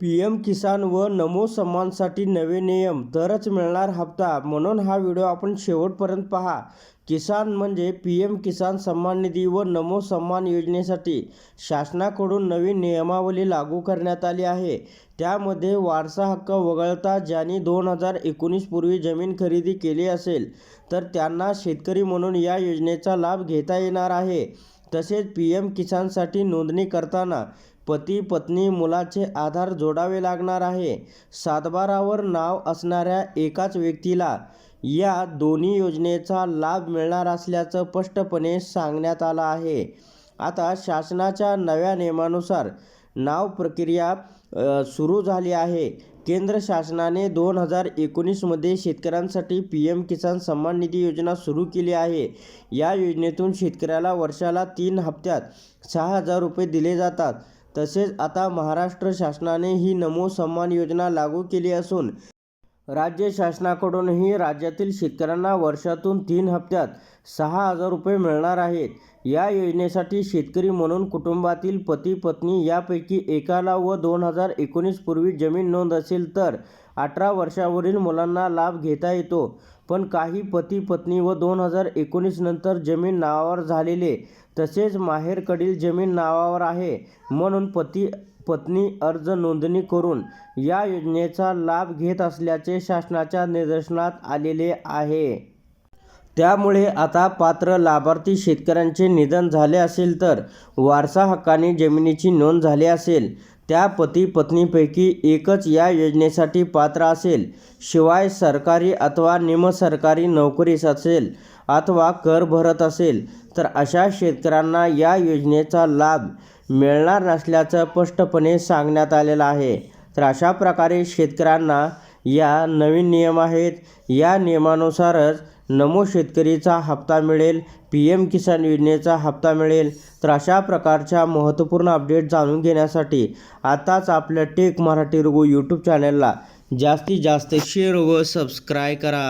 P M किसान व नमो सन्मानसाठी नवे नियम तरच मिळणार हप्ता म्हणून हा व्हिडिओ आपण शेवटपर्यंत पहा. किसान म्हणजे पी एम किसान सन्मान निधी व नमो सन्मान योजनेसाठी शासनाकडून नवीन नियमावली लागू करण्यात आली आहे. त्यामध्ये वारसा हक्क वगळता ज्यांनी दोन हजार एकोणीसपूर्वी जमीन खरेदी केली असेल तर त्यांना शेतकरी म्हणून या योजनेचा लाभ घेता येणार आहे. तसेच पी एम किसानसाठी नोंदणी करताना पती पत्नी मुलाचे आधार जोडावे लागणार आहे. सातबारावर नाव असणाऱ्या एकाच व्यक्तीला या दोन्ही योजनेचा लाभ मिळणार असल्याचं स्पष्टपणे सांगण्यात आलं आहे. आता शासनाच्या नव्या नियमानुसार नाव प्रक्रिया सुरू झाली आहे. केंद्र शासनाने दोन हजार एकोणीसमध्ये शेतकऱ्यांसाठी पी एम किसान सन्मान निधी योजना सुरू केली आहे. या योजनेतून शेतकऱ्याला वर्षाला तीन हप्त्यात सहा हजार रुपये दिले जातात. तसेच आता महाराष्ट्र शासनाने ही नमो सन्मान योजना लागू केली असून राज्य शासनाकडूनही राज्यातील शेतकऱ्यांना वर्षातून तीन हप्त्यात सहा हजार रुपये मिळणार आहेत. या योजनेसाठी शेतकरी म्हणून कुटुंबातील पती पत्नी यापैकी एकाला व दोन हजार एकोणीस पूर्वी जमीन नोंद असेल तर अठरा वर्षावरील मुलांना लाभ घेता येतो. पण काही पती पत्नी व दोन हजार एकोणीस नंतर जमीन नावावर झालेले तसेच माहेरकडील जमीन नावावर आहे. म्हणून पती पत्नी अर्ज नोंदणी करून या योजनेचा लाभ घेत असल्याचे शासनाच्या निदर्शनात आलेले आहे. त्यामुळे आता पात्र लाभार्थी शेतकऱ्यांचे निधन झाले असेल तर वारसा हक्काने जमिनीची नोंद झाली असेल. त्या पती पत्नीपैकी एकच या योजनेसाठी पात्र असेल. शिवाय सरकारी अथवा निमसरकारी नोकरीस असेल अथवा कर भरत असेल तर अशा शेतकऱ्यांना या योजनेचा लाभ मिळणार नसल्याचं स्पष्टपणे सांगण्यात आलेलं आहे. तर अशा प्रकारे शेतकऱ्यांना या नवीन नियम आहेत. या नियमानुसारच नमो शेतकरीचा हप्ता मिळेल पी एम किसान योजनेचा हप्ता मिळेल. तर अशा प्रकारच्या महत्त्वपूर्ण अपडेट जाणून घेण्यासाठी आताच आपल्या टेक मराठी रघु यूट्यूब चॅनलला जास्तीत जास्त शेअर व सबस्क्राईब करा.